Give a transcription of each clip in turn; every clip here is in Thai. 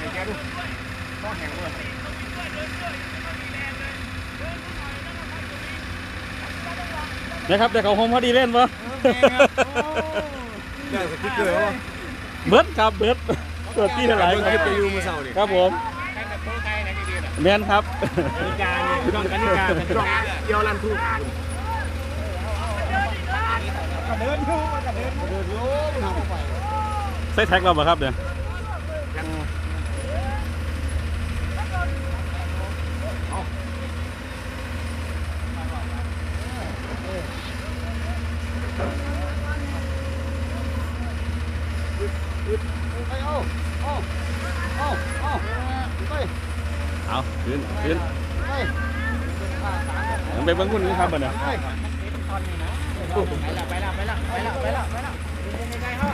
แล้วก็เอาน้ำให้แกดูต้องแห้งด้วยนะครับแต่เขาโฮมพอดีเล่นปะได้สติ๊กเกอร์วะเบิร์ดครับเบิร์ดตัวที่เท่าไหร่เบิ่งคลิปไปยูมือเช้านี่ครับผมแมนครับนิการดองกติกาเป็นต้องเกี่ยวลันทุกเดินอยู่เดินเดินอยู่ใส่แท็กเราปะครับเนี่ย ยัง ไปเอาเอาเอาเอาไป เอา ขึ้นขึ้นไปยังไปเบิ้งคุณนี่ครับบ่เนี่ยไปไปละไปละไปละไปละไปละใกล้ๆเขา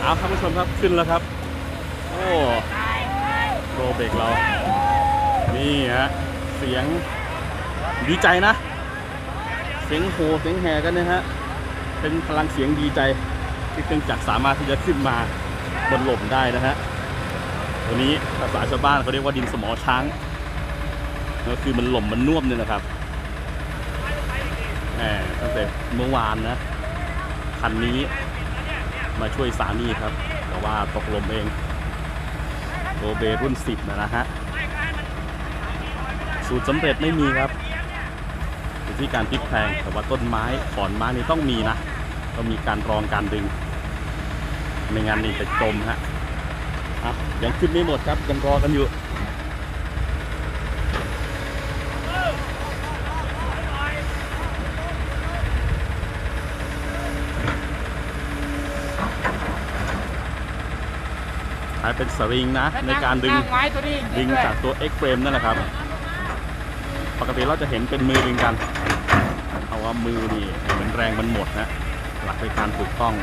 เอาท่านผู้ชมครับขึ้นแล้วครับ โอ้โรเบรกเรา นี่ฮะ เสียง ดีใจนะ เสียงโหเสียงแห่กันนะฮะ เป็นพลังเสียงดีใจที่เครื่องจักรสามารถที่จะขึ้นมาบนหล่มได้นะฮะตัวนี้ภาษาชาวบ้านเขาเรียกว่าดินสมอช้าง ก็คือมันหล่มมันน่วมเนี่ยนะครับแหมตั้งแต่เมื่อวานนะคันนี้มาช่วยสามีครับ แต่ว่าตกลมเองโรเบรุ่น 10 นะนะฮะ สูตรสำเร็จไม่มีครับ ที่การพลิกแพลงแต่ว่าต้นไม้ขอนไม้นี่ต้องมีนะต้องมีการรองการดึง ไม่งั้นนี่จะจมฮะอะยังขึ้นไม่หมดครับยังรอกันอยู่ใช้เป็นสริงนะในการดึงไม้ตัวนี้ดึงจากตัว X frame นั่นแหละครับ ปกติเราจะเห็นเป็นมือดึงกันเพราะว่ามือนี่เหมือนแรงมันหมดนะหลักในการถูกต้อง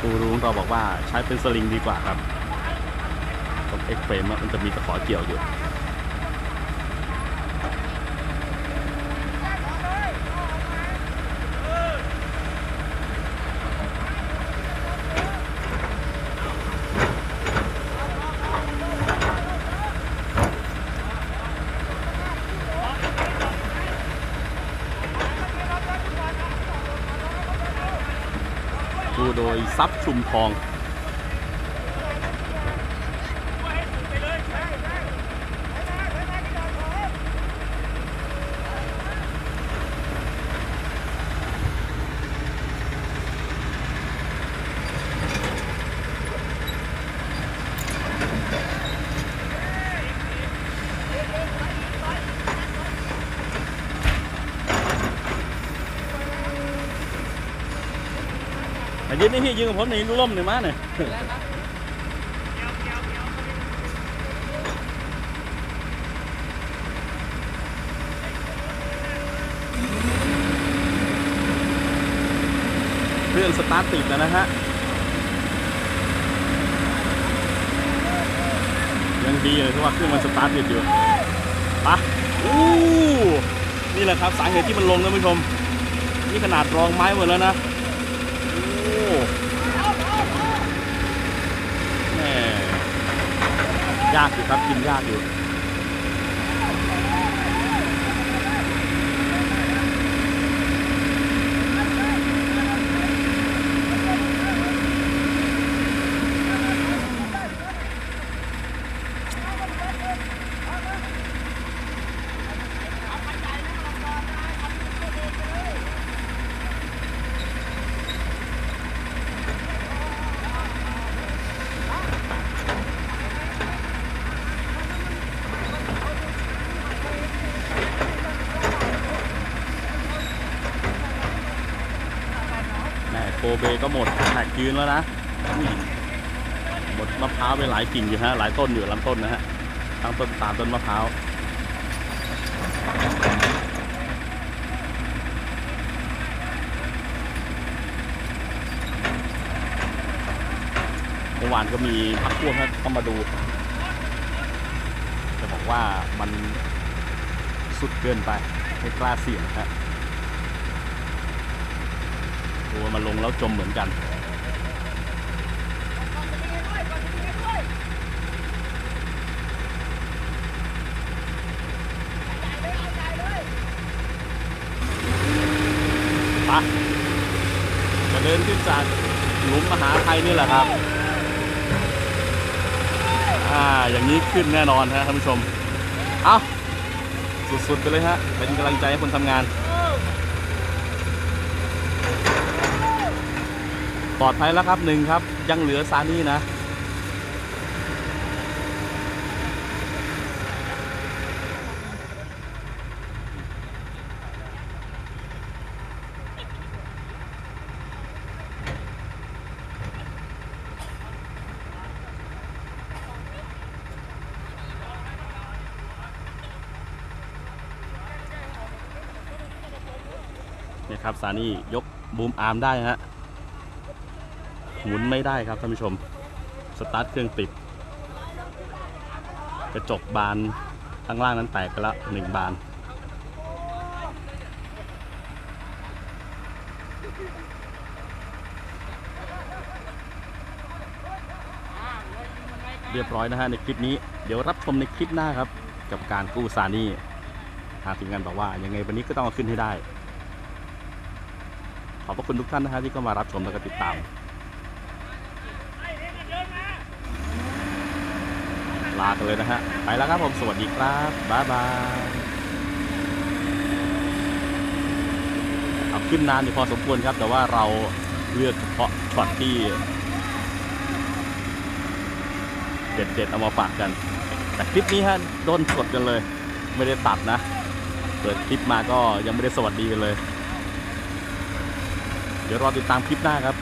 กูรู้เราบอกว่าใช้เป็นสลิงดีกว่าครับตรงเอ็กเฟรมมันจะมีตะขอเกี่ยวอยู่ ดูโดยซับชุมทอง แต่ยืนนี่พี่ยืนกับผมนี่ร่มหน่อยมาหน่อยเครื่องสตาร์ทติดแล้วนะฮะ ยังดีเลยที่ว่าเครื่องมันสตาร์ทติดอยู่ปะอู้นี่แหละครับสาเหตุที่มันลงนะผู้ชม นี่ขนาดรองไม้หมดแล้วนะ โอ้แม่ ยากอยู่ครับกินยากอยู่ โกเบก็หมดแท็กยืนแล้วนะหมดมะพร้าวไปหลายกิ่งอยู่ฮะหลายต้นอยู่ลำต้นนะฮะทั้งต้นตาลต้นมะพร้าวเมื่อวานก็มีพักพวกครับเข้ามาดูแต่ว่ามันสุดเกินไปไม่กล้าเสี่ยงครับ กลัวมันลงแล้วจมเหมือนกันปะจะเดินขึ้นจากหลุมมหาไทยนี่แหละครับ อ่า อย่างนี้ขึ้นแน่นอนฮะท่านผู้ชม เอาสุดๆไปเลยฮะ เป็นกำลังใจให้คนทำงาน ปลอดภัยแล้วครับหนึ่งครับ ยังเหลือซานี่นะเนี่ยครับซานี่ยกบูมอาร์มได้ฮะ หมุนไม่ได้ครับท่านผู้ชม สตาร์ทเครื่องติด กระจกบานข้างล่างนั้นแตกไปล้วหนึ่งบาน เรียบร้อยนะฮะในคลิปนี้เดี๋ยวรับชมในคลิปหน้าครับ กับการกู้ซานี่ทางทีมงานบอกว่ายังไงวันนี้ก็ต้องเอาขึ้นให้ได้ ขอบพระคุณทุกท่านนะฮะที่เข้ามารับชมและก็ติดตาม ลากันเลยนะฮะ ไปแล้วครับผม สวัสดีครับ บ๊ายบายเอาขึ้นนานอยู่พอสมควรครับ แต่ว่าเราเลือกเฉพาะช็อตที่ เด็ดๆ เอามาฝากกัน แต่คลิปนี้ฮะโดนกดกันเลย ไม่ได้ตัดนะ เปิดคลิปมาก็ยังไม่ได้สวัสดีกันเลย เดี๋ยวรอติดตามคลิปหน้าครับ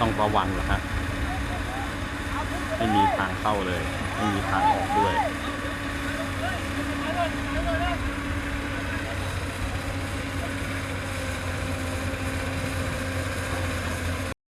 ต้องระวังนะฮะไม่มีทางเข้าเลย ไม่มีทางออกด้วย